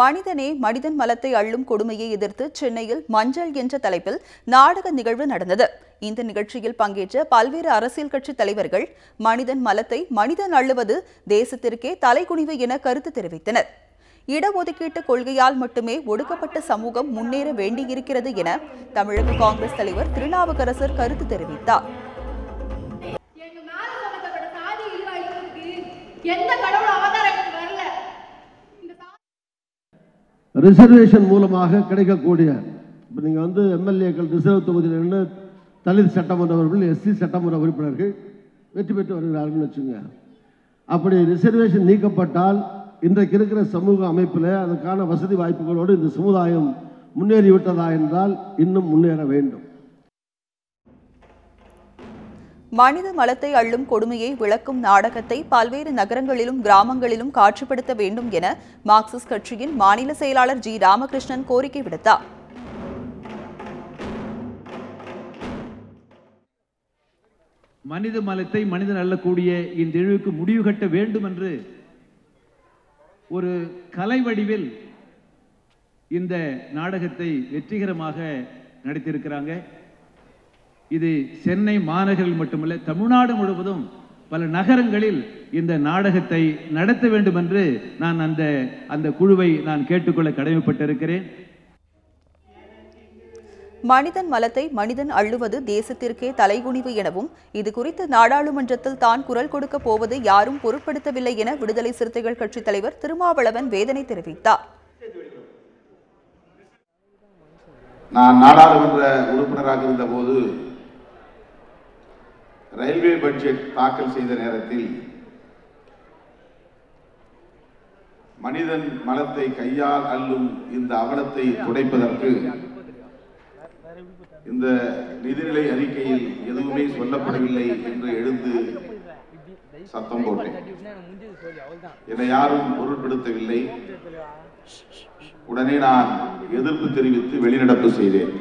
மனிதனே மனிதன் மலத்தை அள்ளும் கொடுமையை எதிர்த்து சென்னையில் மஞ்சள் என்ற தலைப்பில் நாடக நிகழ்வு நடந்தது. இந்த நிகழ்ச்சியில் பங்கேற்ற பல்வேறு அரசியல் கட்சி தலைவர்கள் மனிதன் மலத்தை மனிதன் அள்ளுவது தேசத்திற்கே தலைகுனிவு என கருத்து தெரிவித்தனர். இடஒதுக்கீட்டு கொள்கையால் மட்டுமே ஒடுக்கப்பட்ட சமூகம் முன்னேற வேண்டியிருக்கிறது என தமிழக காங்கிரஸ் தலைவர் திருநாவுக்கரசர் கருத்து தெரிவித்தார். ரிசர்வேஷன் மூலமாக கிடைக்கக்கூடிய இப்போ நீங்கள் வந்து எம்எல்ஏக்கள் ரிசர்வ் தொகுதியில் நின்று தலித் சட்டமன்ற உறுப்பினர் எஸ்சி சட்டமன்ற உறுப்பினர்கள் வெற்றி பெற்று வருகிறார்கள்னு வச்சுங்க அப்படி ரிசர்வேஷன் நீக்கப்பட்டால் இன்றைக்கு இருக்கிற சமூக அமைப்பில் அதற்கான வசதி வாய்ப்புகளோடு இந்த சமுதாயம் முன்னேறிவிட்டதா என்றால் இன்னும் முன்னேற வேண்டும். மனித மலத்தை அள்ளும் கொடுமையை விளக்கும் நாடகத்தை பல்வேறு நகரங்களிலும் கிராமங்களிலும் காட்சிப்படுத்த வேண்டும் என மார்க்சிஸ்ட் கட்சியின் மாநில செயலாளர் ஜி. ராமகிருஷ்ணன் கோரிக்கை விடுத்தார். மனித மலத்தை மனிதன் அள்ளக்கூடிய இந்த இழிவுக்கு முடிவு கட்ட வேண்டும் என்று ஒரு கலை வடிவில் இந்த நாடகத்தை வெற்றிகரமாக நடித்திருக்கிறாங்க. இது சென்னை மாநகரில் மட்டுமல்ல தமிழ்நாடு முழுவதும் பல நகரங்களில் இந்த நாடகத்தை நடத்த வேண்டும் என்று நான் அந்த அந்த குழுவை நான் கேட்டுக்கொள்ள கடமைப்பட்டிருக்கிறேன். மனிதன் மலத்தை மனிதன் அள்ளுவது தேசத்திற்கே தலைகுனிவு எனவும் இது குறித்து நாடாளுமன்றத்தில் தான் குரல் கொடுக்க போவதை யாரும் பொருட்படுத்தவில்லை என விடுதலை சிறுத்தைகள் கட்சித் தலைவர் திருமாவளவன் வேதனை தெரிவித்தார். நான் நாடாளுமன்ற உறுப்பினராக இருந்தபோது ரயில்வே பட்ஜெட் தாக்கல் செய்த நேரத்தில் மனிதன் மலத்தை கையால் அல்லும் இந்த அவலத்தை துடைப்பதற்கு இந்த நிதிநிலை அறிக்கையில் எதுவுமே சொல்லப்படவில்லை என்று எழுந்து சத்தம் போட்டேன். என்னை யாரும் பொருட்படுத்தவில்லை. உடனே நான் எதிர்ப்பு தெரிவித்து வெளிநடப்பு செய்தேன்.